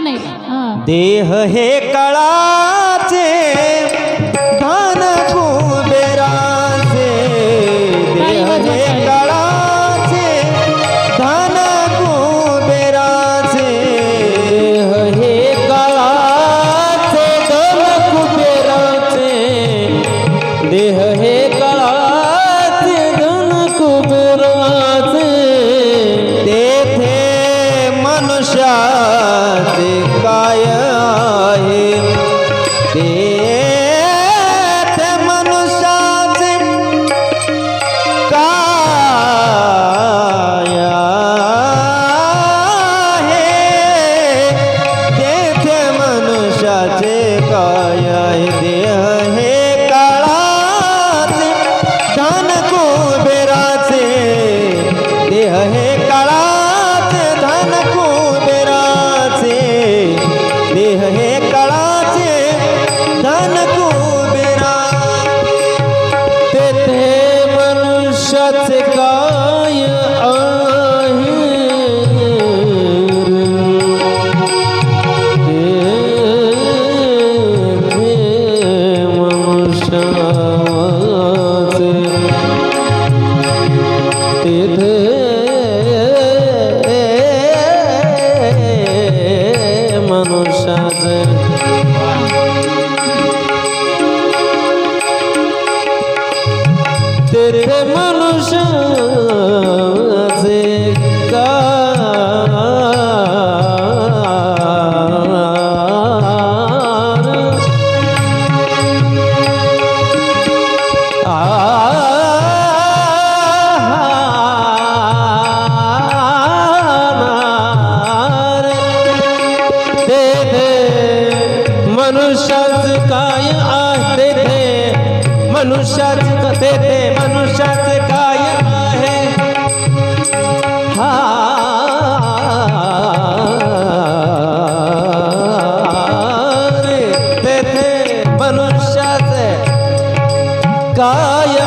नाही. हा. देह हे कळाचे धन कुबेराचे देह हे कळाचे धन कुबेराचे देह हे कळाचे धन कुबेराचे देह हे देह हे काळाचे धन कुबेराचे. देह हे काळाचे धन कुबेरा तेथे मनुष्याचे काय आहे? मनुष्याचे मनुष्याचे तेरे मनुष्याचे मनुष्याच काय आहे तेथे मनुष्याच ते? मनुष्याच काय आहे? हा. रे तेथे मनुष्याचे काय